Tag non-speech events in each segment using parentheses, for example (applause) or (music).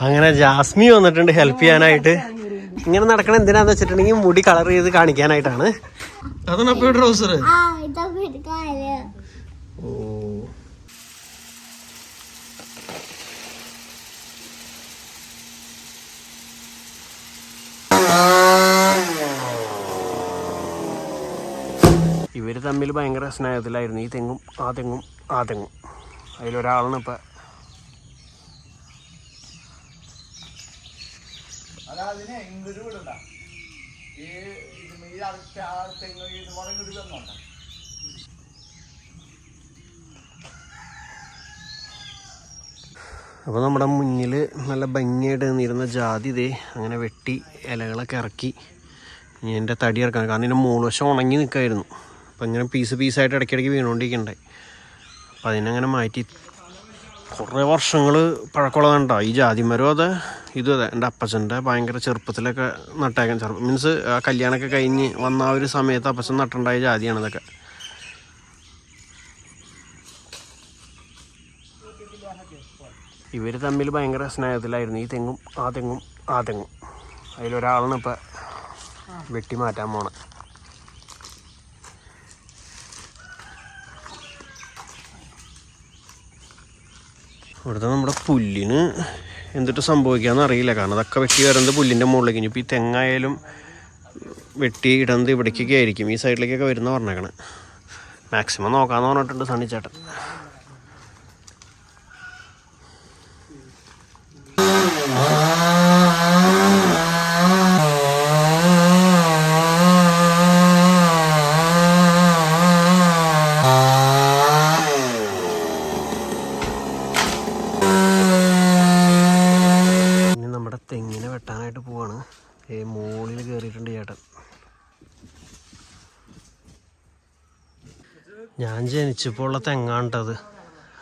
അങ്ങനെ ജാസ്മി വന്നിട്ടുണ്ട് ഹെൽപ്പ് ചെയ്യാനായിട്ട്. ഇങ്ങനെ നടക്കണ എന്തിനാന്ന് വെച്ചിട്ടുണ്ടെങ്കിൽ മുടി കളർ ചെയ്ത് കാണിക്കാനായിട്ടാണ്. അതാണ് അപ്പൊ ട്രൗസർ ഓ. ഇവർ തമ്മിൽ ഭയങ്കര സ്നേഹത്തിലായിരുന്നു. ഈ തെങ്ങും ആ തെങ്ങും ആ തെങ്ങും. അതിലൊരാളാണ് ഇപ്പൊ അതിനെ ഇങ്ങോട്ട് വിടണ്ട. ഈ ഇത് ഈ അടുത്ത ആ തെങ്ങ് ഇത് അപ്പോൾ നമ്മുടെ മുന്നിൽ നല്ല ഭംഗിയായിട്ട് നിന്നിരുന്ന ജാതി ഇതേ അങ്ങനെ വെട്ടി ഇലകളൊക്കെ ഇറക്കി ഇനി എന്റെ തടി ഇറക്കാൻ കാരണം ഇതിന്റെ മൂന്ന് വശം ഉണങ്ങി നിൽക്കായിരുന്നു അപ്പം ഇങ്ങനെ പീസ് പീസായിട്ട് ഇടയ്ക്കിടയ്ക്ക് വീണുകൊണ്ടിരിക്കണ്ടായി അപ്പം അതിനങ്ങനെ മാറ്റി കുറേ വർഷങ്ങൾ പഴക്കമുള്ളതുണ്ടോ ഈ ജാതിമരം അതെ ഇതും അതെ. എന്റെ അപ്പച്ചന്റെ ഭയങ്കര ചെറുപ്പത്തിലൊക്കെ നട്ടേക്കാൻ ചെറുപ്പം മീൻസ് ആ കല്യാണമൊക്കെ കഴിഞ്ഞ് വന്ന ആ ഒരു സമയത്ത് അപ്പച്ചൻ നട്ടുണ്ടായ ജാതിയാണ് ഇതൊക്കെ. ഇവർ തമ്മിൽ ഭയങ്കര സ്നേഹത്തിലായിരുന്നു. ഈ തെങ്ങും ആ തെങ്ങും ആ തെങ്ങും. അതിലൊരാളാണ് ഇപ്പം വെട്ടി മാറ്റാൻ പോണത് ഇവിടുത്തെ നമ്മുടെ പുല്ലിന് എന്തിട്ട് സംഭവിക്കാന്ന് അറിയില്ല. കാരണം അതൊക്കെ വെട്ടി വരുന്നത് പുല്ലിന്റെ മുകളിലേക്ക്. ഇനിയിപ്പോൾ ഈ തെങ്ങായാലും വെട്ടി ഇടുന്നത് ഇവിടേക്കൊക്കെ ആയിരിക്കും. ഈ സൈഡിലേക്കൊക്കെ വരുന്ന പറഞ്ഞേക്കണ്. മാക്സിമം നോക്കാമെന്ന് പറഞ്ഞിട്ടുണ്ട് സണ്ണി ചേട്ടൻ. നമ്മുടെ തെങ്ങിനെ വെട്ടാനായിട്ട് പോവാണ്. ഏ മുകളിൽ കയറിയിട്ടുണ്ട് ചേട്ടൻ. ഞാൻ ജനിച്ചപ്പോൾ ഉള്ള തെങ്ങാണ്ടത്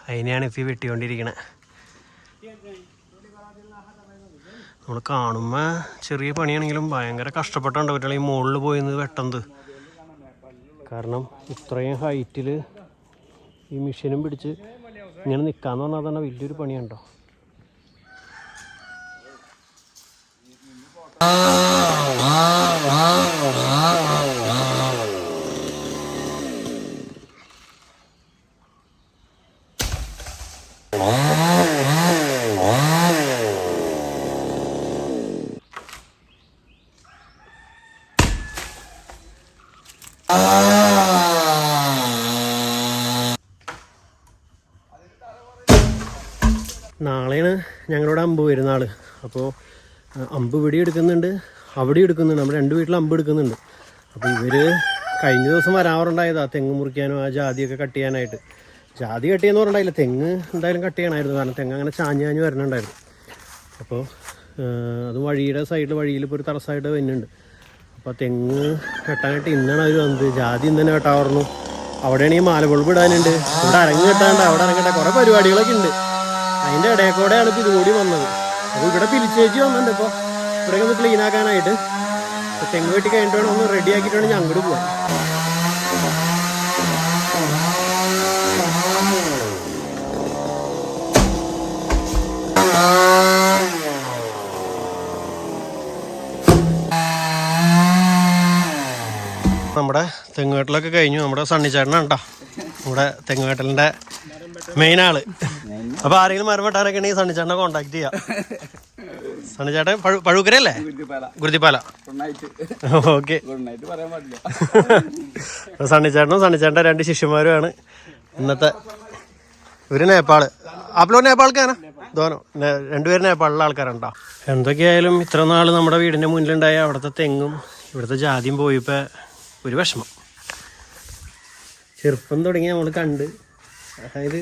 അതിനെയാണ് ഇപ്പം വെട്ടിക്കൊണ്ടിരിക്കണേ. നമ്മൾ കാണുമ്പോൾ ചെറിയ പണിയാണെങ്കിലും ഭയങ്കര കഷ്ടപ്പെട്ടുണ്ട് പറ്റുള്ള ഈ മുകളിൽ പോയി വെട്ടുന്നത് കാരണം ഇത്രയും ഹൈറ്റിൽ ഈ മെഷീനും പിടിച്ച് ഇങ്ങനെ നിൽക്കാന്ന് പറഞ്ഞാൽ തന്നെ വലിയൊരു പണിയുണ്ടോ നാളെയാണ് ഞങ്ങളുടെ അമ്പ് വരുന്ന ആൾ. അപ്പോൾ അമ്പ് വെടിയെടുക്കുന്നുണ്ട്. അവിടെ എടുക്കുന്നുണ്ട്. നമ്മുടെ രണ്ട് വീട്ടിൽ അമ്പ് എടുക്കുന്നുണ്ട്. അപ്പോൾ ഇവർ കഴിഞ്ഞ ദിവസം വരാറുണ്ടായതാ തെങ്ങ് മുറിക്കാനും ആ ജാതിയൊക്കെ കട്ട് ചെയ്യാനായിട്ട്. ജാതി കട്ട് ചെയ്യുന്ന പറഞ്ഞില്ല തെങ്ങ് എന്തായാലും കട്ട് ചെയ്യണമായിരുന്നു കാരണം തെങ്ങ് അങ്ങനെ ചാഞ്ഞ് ചാഞ്ഞ് വരണുണ്ടായിരുന്നു. അപ്പോൾ അത് വഴിയുടെ സൈഡിൽ വഴിയിൽ ഇപ്പോൾ ഒരു തടസ്സമായിട്ട് വരുന്നുണ്ട്. അപ്പോൾ തെങ്ങ് കെട്ടാനായിട്ട് ഇന്നാണ് അവർ വന്നത്. ജാതി ഇന്ന് തന്നെ അവിടെയാണ് ഈ മാലബൾബ് ഇടാനുണ്ട്. ഇവിടെ അരങ്ങ് കെട്ടാണ്ട് അവിടെ അരങ്ങട്ട കുറേ പരിപാടികളൊക്കെ ഉണ്ട്. അതിന്റെ ഇടയിൽ കൂടെയാണ് ഇപ്പോൾ ഇതുകൂടി വന്നത്. അപ്പോൾ ഇവിടെ പിരിച്ചേച്ചി വന്നിട്ടുണ്ട് ഇപ്പോൾ ഇവിടെ ഒന്ന് ക്ലീൻ ആക്കാനായിട്ട്. അപ്പോൾ തെങ്ങ് വെട്ടി കഴിഞ്ഞിട്ട് വേണം ഒന്ന് റെഡി ആക്കിയിട്ട് ഞാൻ അങ്ങോട്ട് പോകാൻ നമ്മുടെ തെങ്ങുവേട്ടലൊക്കെ കഴിഞ്ഞു. നമ്മുടെ സണ്ണിച്ചേട്ടനാണ് കേട്ടോ. നമ്മുടെ തെങ്ങുകെട്ടലിന്റെ മെയിൻ ആൾ. അപ്പൊ ആരെങ്കിലും മരം വെട്ടാനൊക്കെ ഉണ്ടെങ്കിൽ സണ്ണിച്ചേട്ടനെ കോണ്ടാക്ട് ചെയ്യാം. സണ്ണിച്ചേട്ടൻ പഴു പഴുക്കരല്ലേ ഗുരുതിപ്പാല. ഓക്കെ സണ്ണിച്ചേട്ടനും സണ്ണിച്ചേട്ടന്റെ രണ്ട് ശിഷ്യന്മാരുമാണ്. ഇന്നത്തെ ഒരു നേപ്പാൾ. അപ്പോൾ നേപ്പാൾക്കാണ്? ധോനോ രണ്ടുപേരും നേപ്പാളിലെ ആൾക്കാരുണ്ടോ? എന്തൊക്കെയായാലും ഇത്ര നാൾ നമ്മുടെ വീടിന്റെ മുന്നിലുണ്ടായ അവിടുത്തെ തെങ്ങും ഇവിടുത്തെ ജാതിയും പോയപ്പോ ഒരു വിഷമം. ചെറുപ്പം തുടങ്ങി നമ്മൾ കണ്ട്. അതായത്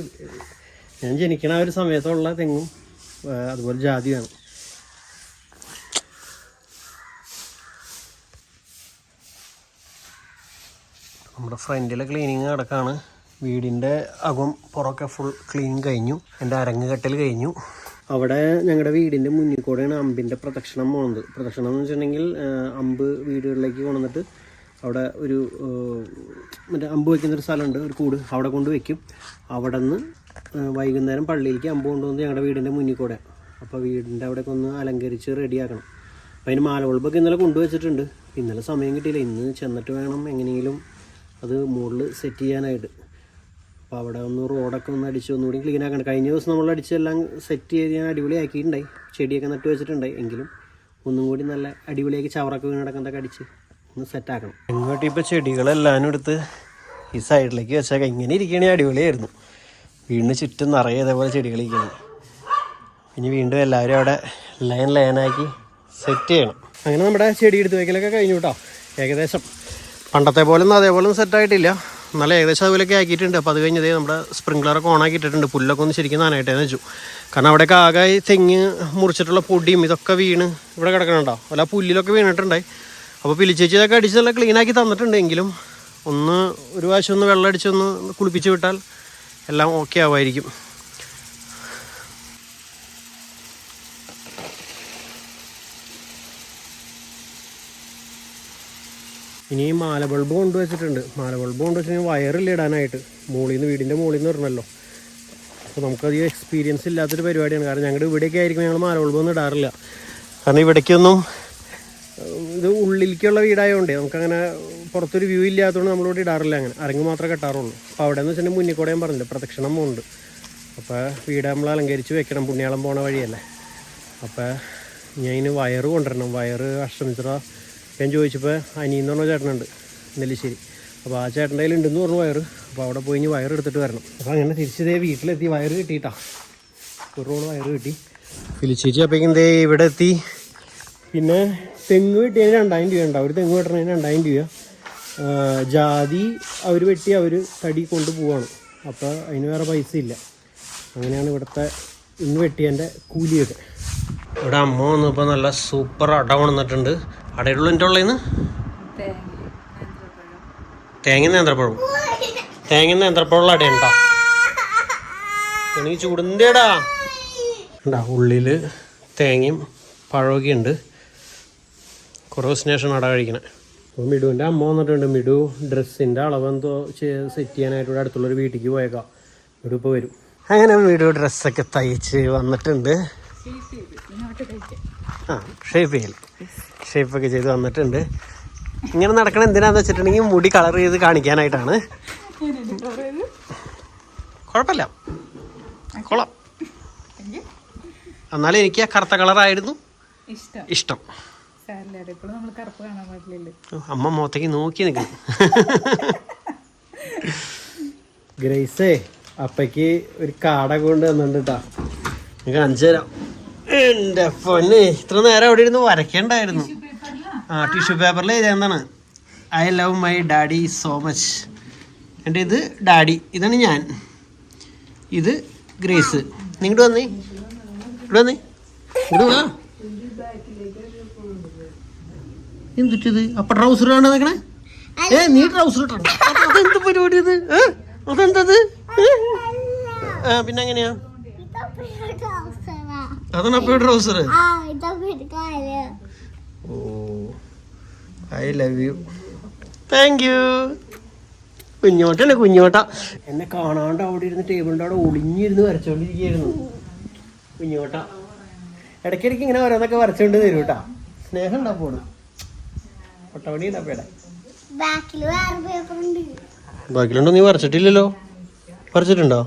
ഞാൻ ജനിക്കണ ഒരു സമയത്തുള്ള തെങ്ങും അതുപോലെ ജാതിയാണ്. നമ്മുടെ ഫ്രണ്ടിലെ ക്ലീനിങ് നടക്കാണ്. വീടിന്റെ അകം പുറമൊക്കെ ഫുൾ ക്ലീൻ കഴിഞ്ഞു. എന്റെ അരങ്ങ് കെട്ടൽ കഴിഞ്ഞു. അവിടെ ഞങ്ങളുടെ വീടിന്റെ മുന്നിൽ കൂടെയാണ് അമ്പിന്റെ പ്രദക്ഷിണം പോകുന്നത് പ്രദക്ഷിണം എന്ന് വെച്ചിട്ടുണ്ടെങ്കിൽ അമ്പ് വീടുകളിലേക്ക് കൊണ്ടുവന്നിട്ട് അവിടെ ഒരു മറ്റേ അമ്പ് വയ്ക്കുന്നൊരു സ്ഥലമുണ്ട്. ഒരു കൂട് അവിടെ കൊണ്ട് വയ്ക്കും അവിടെ നിന്ന് വൈകുന്നേരം പള്ളിയിലേക്ക് അമ്പ് കൊണ്ടുവന്ന് ഞങ്ങളുടെ വീടിന്റെ മുന്നിൽ കൂടെ. അപ്പോൾ വീടിന്റെ അവിടെയൊക്കെ ഒന്ന് അലങ്കരിച്ച് റെഡിയാക്കണം അപ്പോൾ അതിന് മാല ഇന്നലെ കൊണ്ടുവച്ചിട്ടുണ്ട്. ഇന്നലെ സമയം കിട്ടിയില്ല. ഇന്ന് ചെന്നിട്ട് വേണം എങ്ങനെയെങ്കിലും അത് മുകളിൽ സെറ്റ് ചെയ്യാനായിട്ട്. അപ്പോൾ അവിടെ ഒന്ന് റോഡൊക്കെ ഒന്ന് അടിച്ച് ഒന്നുകൂടി ക്ലീൻ ആക്കണം. കഴിഞ്ഞ ദിവസം നമ്മൾ അടിച്ചെല്ലാം സെറ്റ് ചെയ്ത് ഞാൻ അടിപൊളിയാക്കിയിട്ടുണ്ടായി. ചെടിയൊക്കെ നട്ട് വെച്ചിട്ടുണ്ടായി. എങ്കിലും ഒന്നും കൂടി നല്ല അടിപൊളിയാക്കി ചവറൊക്കെ വീണടക്കുന്നതൊക്കെ അടിച്ച് ഒന്ന് സെറ്റാക്കണം എങ്ങോട്ട് ഇപ്പോൾ ചെടികളെല്ലാം എടുത്ത് ഈ സൈഡിലേക്ക് വെച്ചാൽ ഇങ്ങനെ ഇരിക്കുകയാണെങ്കിൽ അടിപൊളിയായിരുന്നു. വീടിന് ചുറ്റും നിറയെ ഇതേപോലെ ചെടികളിരിക്കണം ഇനി വീണ്ടും എല്ലാവരും അവിടെ ലൈൻ ലൈനാക്കി സെറ്റ് ചെയ്യണം. അങ്ങനെ നമ്മുടെ ചെടി എടുത്ത് വയ്ക്കലൊക്കെ കഴിഞ്ഞു കേട്ടോ. ഏകദേശം പണ്ടത്തെ പോലെ ഒന്നും അതേപോലെ സെറ്റായിട്ടില്ല നല്ല ഏകദേശം അതുപോലെയൊക്കെ ആക്കിയിട്ടുണ്ട്. അപ്പോൾ അത് കഴിഞ്ഞതേ നമ്മുടെ സ്പ്രിംഗ്ലറൊക്കെ ഓൺ ആക്കിയിട്ടുണ്ട് പുല്ലൊക്കെ ഒന്ന് ശരിക്കും നനയട്ടേന്ന് വെച്ചു. കാരണം അവിടെയൊക്കെ ആകെ തെങ്ങ് മുറിച്ചിട്ടുള്ള പൊടിയും ഇതൊക്കെ വീണ് ഇവിടെ കിടക്കണുണ്ടോ? അല്ല പുല്ലിലൊക്കെ വീണിട്ടുണ്ടായി. അപ്പോൾ പിലിച്ചേച്ചി ഇതൊക്കെ അടിച്ച് നല്ല ക്ലീനാക്കി തന്നിട്ടുണ്ട്. എങ്കിലും ഒന്ന് ഒരു പ്രാവശ്യം ഒന്ന് വെള്ളം അടിച്ചൊന്ന് കുളിപ്പിച്ച് വിട്ടാൽ എല്ലാം ഓക്കെ ആവുമായിരിക്കും. ഇനി ഈ മാല ബൾബ് കൊണ്ടുവച്ചിട്ടുണ്ട് മാല ബൾബ് കൊണ്ടുവച്ചിട്ടുണ്ടെങ്കിൽ വയറില്ല ഇടാനായിട്ട്. മുകളിൽ നിന്ന് വീടിന്റെ മുകളിൽ നിന്ന് ഇടണമല്ലോ അപ്പോൾ നമുക്കധികം എക്സ്പീരിയൻസ് ഇല്ലാത്തൊരു പരിപാടിയാണ്. കാരണം ഞങ്ങളുടെ ഇവിടെയൊക്കെ ആയിരിക്കും ഞങ്ങൾ മാല ബൾബ് ഒന്നും ഇടാറില്ല. കാരണം ഇവിടേക്കൊന്നും ഇത് ഉള്ളിലേക്കുള്ള വീടായതുകൊണ്ട് നമുക്കങ്ങനെ പുറത്തൊരു വ്യൂ ഇല്ലാത്തതുകൊണ്ട് നമ്മളിവിടെ ഇടാറില്ല അങ്ങനെ. അരങ്ങ് മാത്രമേ കെട്ടാറുള്ളൂ. അപ്പോൾ അവിടെ എന്ന് വെച്ചിട്ടുണ്ടെങ്കിൽ മുന്നിൽ ഞാൻ പറഞ്ഞില്ല പ്രദക്ഷിണം പോകുന്നുണ്ട് അപ്പോൾ വീട് നമ്മൾ അലങ്കരിച്ച് വെക്കണം. പുണ്യാളം പോണ വഴിയല്ലേ. അപ്പോൾ ഞാൻ ഇതിന് വയറ് കൊണ്ടുവരണം. വയറ് അഷ്ടമിത്ര ഞാൻ ചോദിച്ചപ്പോൾ അനിയെന്ന് പറഞ്ഞ ചേട്ടനുണ്ട് നെല്ലിശ്ശേരി. അപ്പോൾ ആ ചേട്ടന്റെ കയ്യിൽ ഉണ്ടെന്ന് പറഞ്ഞു വയറ്. അപ്പോൾ അവിടെ പോയി ഇനി വയറ് എടുത്തിട്ട് വരണം. അപ്പോൾ അങ്ങനെ തിരിച്ചതേ വീട്ടിലെത്തി വയറ് കിട്ടിയിട്ടാ. ഒരു റോൾ വയറ് കിട്ടി. ഫിലിച്ചേച്ചി അപ്പോഴേക്കും ദേ ഇവിടെ എത്തി. പിന്നെ തെങ്ങ് വെട്ടിയതിന് രണ്ടായിരം രൂപ ഉണ്ടാവും. ഒരു തെങ്ങ് വെട്ടണതിന് രണ്ടായിരം രൂപ. ജാതി അവർ വെട്ടി അവർ തടി കൊണ്ട് പോവാണ്. അപ്പോൾ അതിന് വേറെ പൈസ ഇല്ല. അങ്ങനെയാണ് ഇവിടുത്തെ ഇന്ന് വെട്ടിയതിന്റെ കൂലിയൊക്കെ. ഇവിടെ അമ്മ വന്നപ്പോൾ നല്ല സൂപ്പർ അട കൊണ്ടുവന്നിട്ടുണ്ട്. അടയുള്ള എന്റെ ഉള്ളതെന്ന് തേങ്ങ നേന്ത്രപ്പഴം. തേങ്ങ നേന്ത്രപ്പഴമുള്ള അടയുണ്ടോ എനിക്ക് ചൂടിന്റെടാ ഉണ്ടാ ഉള്ളിൽ തേങ്ങയും പഴമൊക്കെ ഉണ്ട്. കുറേ ദിവസത്തിന് ശേഷം അട കഴിക്കണേ. അപ്പോൾ മിഡുവിന്റെ അമ്മ വന്നിട്ടുണ്ട്. മിഡു ഡ്രസ്സിന്റെ അളവെന്തോ സെറ്റ് ചെയ്യാനായിട്ട് ഇവിടെ അടുത്തുള്ളൊരു വീട്ടിലേക്ക് പോയേക്കാം. മിഡു ഇപ്പോൾ വരും. അങ്ങനെ മിഡു ഡ്രസ്സൊക്കെ തയ്ച്ച് വന്നിട്ടുണ്ട്. ആ ഷേപ്പ് ചെയ്യൽ ഷേപ്പൊക്കെ ചെയ്ത് വന്നിട്ടുണ്ട്. ഇങ്ങനെ നടക്കണ എന്തിനാന്ന് വെച്ചിട്ടുണ്ടെങ്കിൽ മുടി കളർ ചെയ്ത് കാണിക്കാനായിട്ടാണ്. കുഴപ്പമില്ല. കൊള്ളാം. എന്നാലും എനിക്ക് ആ കറുത്ത കളറായിരുന്നു ഇഷ്ടം. ഇഷ്ടം. സാരില്ല ഇപ്പോഴും നമ്മൾ കറുപ്പ് കാണാൻ പാടില്ലല്ലോ. അമ്മ മുഖത്തേക്ക് നോക്കി നിൽക്കുന്നു ഗ്രേസേ അപ്പയ്ക്ക് ഒരു കാട കൊണ്ട് വന്നിട്ടാ നിങ്ങൾക്ക് കാണിച്ചു തരാം. എന്റെ പൊന്നെ ഇത്ര നേരം അവിടെ ഇരുന്ന് വരയ്ക്കണ്ടായിരുന്നു. ആ ടിഷ്യൂ പേപ്പറിൽ ഇതെന്താണ് I love my daddy so much എന്റെ ഇത് ഡാഡി ഇതാണ് ഞാൻ. ഇത് ഗ്രേസ്. നിങ്ങോട്ട് വന്നേ. ഇവിടെ വന്നേ. ഇവിടെ വാ. എന്തുറ്റത്? അപ്പൊ ട്രൗസർ ആണ് നിൽക്കണേ ഏ നീ ട്രൗസർ അതെന്ത് പരിപാടി ഇത്? അതെന്താ അതെന്തത്? പിന്നെ എങ്ങനെയാ? അതാണ് അപ്പൊ trouser oh I love you thank you കുഞ്ഞോട്ടല്ലേ കുഞ്ഞോട്ട. എന്നെ കാണാണ്ട് അവിടെ ഇരുന്ന് ടേബിളിന്റെ അവിടെ ഒളിഞ്ഞിരുന്ന് വരച്ചോണ്ടിരിക്കുകയായിരുന്നു. കുഞ്ഞോട്ട ഇടയ്ക്കിടയ്ക്ക് ഇങ്ങനെ ഓരോന്നൊക്കെ വരച്ചോണ്ട് തരും കേട്ടാ. സ്നേഹം ഉണ്ടാവും പൊട്ടവണി ഉണ്ടാപ്പേടെ ഉണ്ട്. ബാക്കിലുണ്ടോ? നീ വരച്ചിട്ടില്ലല്ലോ? വരച്ചിട്ടുണ്ടോ?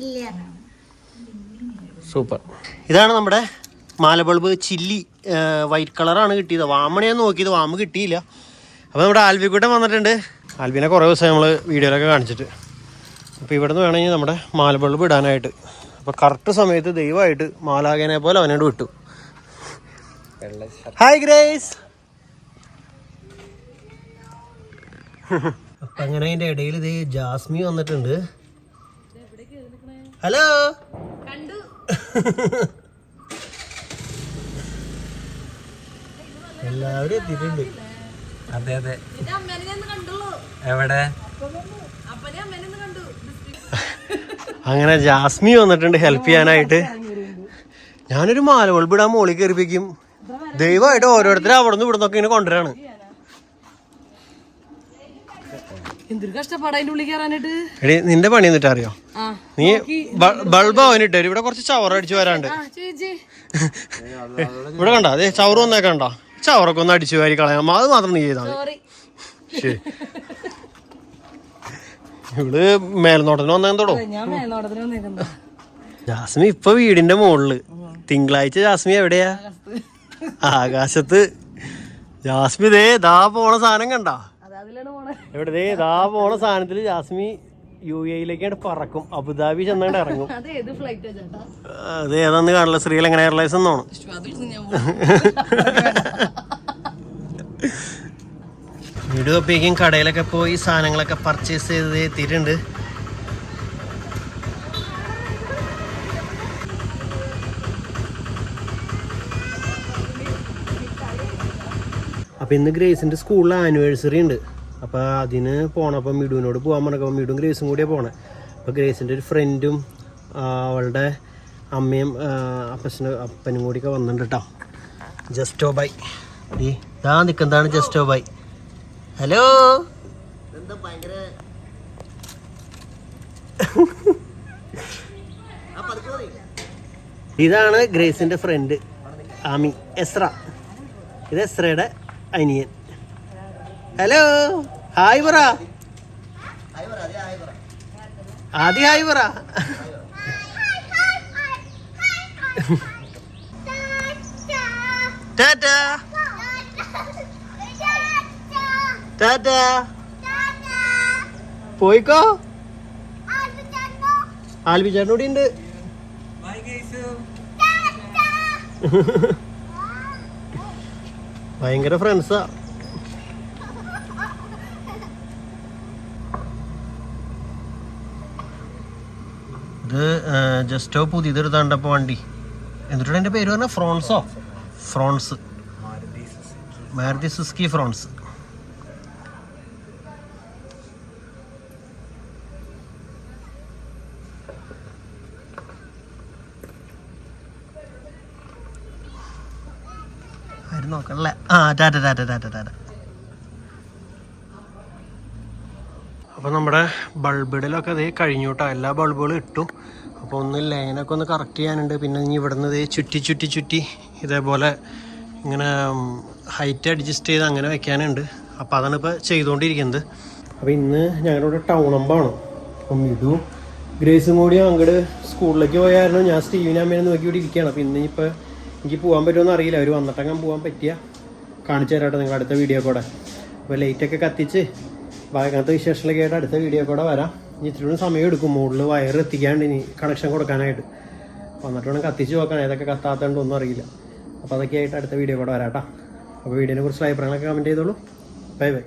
ഇല്ല. സൂപ്പർ. ഇതാണ് നമ്മുടെ മാലബൾബ് ചില്ലി വൈറ്റ് കളറാണ് കിട്ടിയത്. വാമണിയാന്ന് നോക്കിയത് വാമ കിട്ടിയില്ല. അപ്പോൾ നമ്മുടെ ആൽബിക്കൂട്ടം വന്നിട്ടുണ്ട്. ആൽബിനെ കുറേ ദിവസം നമ്മൾ വീഡിയോയിലൊക്കെ കാണിച്ചിട്ട്. അപ്പോൾ ഇവിടെ നിന്ന് വേണമെങ്കിൽ നമ്മുടെ മാലബൾബ് ഇടാനായിട്ട്. അപ്പോൾ കറക്റ്റ് സമയത്ത് ദൈവമായിട്ട് മാലാകേനെ പോലെ അവനോട് വിട്ടു. ഹായ് ഗ്രേസ് അപ്പം അങ്ങനെ അതിന്റെ ഇടയിൽ ഇത് ജാസ്മി വന്നിട്ടുണ്ട്. ഹലോ എല്ലാവരും എത്തിയിട്ടുണ്ട്. അതെ അതെ. എവിടെ? അങ്ങനെ ജാസ്മി വന്നിട്ടുണ്ട് ഹെൽപ്പ് ചെയ്യാനായിട്ട്. ഞാനൊരു മാല വിടാൻ മോളിൽ കയറിപ്പിക്കും. ദൈവമായിട്ട് ഓരോരുത്തരും അവിടെ നിന്ന് ഇവിടെ നിന്നൊക്കെ ഇങ്ങനെ കൊണ്ടുവരാണ്. എന്തൊരു കഷ്ടപ്പാടാ അതിന്റെ ഉള്ളിൽ കയറാനായിട്ട്? എടി നിന്റെ പണി എന്നിട്ട് അറിയോ നീ ബൾബ് അവനിട്ട് ഇവിടെ കുറച്ച് ചവർ അടിച്ചു വരാണ്ട്. ഇവിടെ കണ്ട? അതെ ചവറ് വന്നേക്കെ കണ്ട? ചവറൊക്കെ ഒന്ന് അടിച്ചു വാരി കളയാം. അത് മാത്രം നീ ചെയ്താൽ ശരി ഇവൾ മേൽനോട്ടത്തിന് വന്നതോടോ ജാസ്മി ഇപ്പൊ വീടിന്റെ മുകളിൽ തിങ്കളാഴ്ച ജാസ്മി എവിടെയാ? ആകാശത്ത്. ജാസ്മി ദേ ദാ പോണ സാധനം കണ്ട. എവിടെ ദേ ദാ പോണ സാധനത്തിൽ ജാസ്മി യു എയിലേക്കാണ് പറക്കും. അബുദാബി ചെന്നാണ്ട് ഇറങ്ങും. അത് ഏതാന്ന് കാണില്ല. ശ്രീലങ്കൻ എയർലൈൻസ് എന്നാണ്. വീട് തൊപ്പിയേക്കും കടയിലൊക്കെ പോയി സാധനങ്ങളൊക്കെ പർച്ചേസ് ചെയ്ത് എത്തിയിട്ടുണ്ട് അപ്പം ഇന്ന് ഗ്രേസിന്റെ സ്കൂളിൽ ആനിവേഴ്സറി ഉണ്ട്. അപ്പോൾ അതിന് പോകണം അപ്പം മിഡുവിനോട് പോകാൻ പറഞ്ഞപ്പോൾ മിഡും ഗ്രേസും കൂടിയാണ് പോണേ. അപ്പോൾ ഗ്രേസിന്റെ ഒരു ഫ്രണ്ടും അവളുടെ അമ്മയും അപ്പച്ചന് അപ്പനും കൂടിയൊക്കെ വന്നിട്ടുണ്ട് കേട്ടോ ജസ്റ്റോ ബൈ ഈ ഇതാ നിൽക്കുന്നതാണ് ജസ്റ്റോ ബൈ ഹലോ ഇതാണ് ഗ്രേസിന്റെ ഫ്രണ്ട് ആമി എസ്ര. ഇത് എസ്രയുടെ അനിയൻ. ഹലോ ഹായ് പറ. ആദ്യ ഹായ് പറ. ടാറ്റാ. ടാറ്റാ. പോയിക്കോ. ആൽബി ചേട്ടൻ കൂടി ഉണ്ട് (laughs) ഭയങ്കര ഫ്രണ്ട്സാ ഇത് ജസ്റ്റോ പുതിയതൊരു തണ്ടപ്പോ വണ്ടി. എന്നിട്ടാണ് എന്റെ പേര് പറഞ്ഞ ഫ്രോൺസോ? Fronx. Maruti Suzuki Fronx. Tata Tata Tata Tata അപ്പോൾ നമ്മുടെ ബൾബിടലൊക്കെ അതേ കഴിഞ്ഞു കേട്ടോ എല്ലാ ബൾബുകളും ഇട്ടു. അപ്പോൾ ഒന്ന് ലൈനൊക്കെ ഒന്ന് കറക്റ്റ് ചെയ്യാനുണ്ട്. പിന്നെ ഇനി ഇവിടുന്ന് ദേ ചുറ്റി ചുറ്റി ചുറ്റി ഇതേപോലെ ഇങ്ങനെ ഹൈറ്റ് അഡ്ജസ്റ്റ് ചെയ്ത് അങ്ങനെ വെക്കാനുണ്ട്. അപ്പോൾ അതാണ് ഇപ്പോൾ ചെയ്തുകൊണ്ടിരിക്കുന്നത്. അപ്പോൾ ഇന്ന് ഞങ്ങളുടെ ടൗൺ അമ്പാണ് അപ്പം ഇതും ഗ്രേസും കൂടി അങ്ങോട്ട് സ്കൂളിലേക്ക് പോയായിരുന്നു. ഞാൻ സ്റ്റീവിനെ അമ്മേനെ നോക്കി ഇവിടെ ഇരിക്കുകയാണ്. അപ്പോൾ ഇന്ന് ഇപ്പൊ എനിക്ക് പോകാൻ പറ്റുമെന്ന് അറിയില്ല. അവർ വന്നിട്ടങ്ങനെ പോകാൻ പറ്റിയ കാണിച്ചു തരാട്ടോ നിങ്ങൾ അടുത്ത വീഡിയോ കൂടെ. അപ്പോൾ ലൈറ്റൊക്കെ കത്തിച്ച് അങ്ങനത്തെ വിശേഷങ്ങളൊക്കെ ആയിട്ട് അടുത്ത വീഡിയോ കൂടെ വരാം. ഇനി ഇത്തിരി കൂടി സമയം എടുക്കും മുകളിൽ വയർ എത്തിക്കാണ്ട് ഇനി കണക്ഷൻ കൊടുക്കാനായിട്ട്. വന്നിട്ട് വേണം കത്തിച്ച് നോക്കണം ഏതൊക്കെ കത്താത്തതുകൊണ്ട് ഒന്നും അറിയില്ല. അപ്പോൾ അതൊക്കെ ആയിട്ട് അടുത്ത വീഡിയോ കൂടെ വരാം കേട്ടോ. അപ്പോൾ വീഡിയോനെ കുറിച്ചുള്ള അഭിപ്രായങ്ങളൊക്കെ കമന്റ് ചെയ്തോളൂ. Bye bye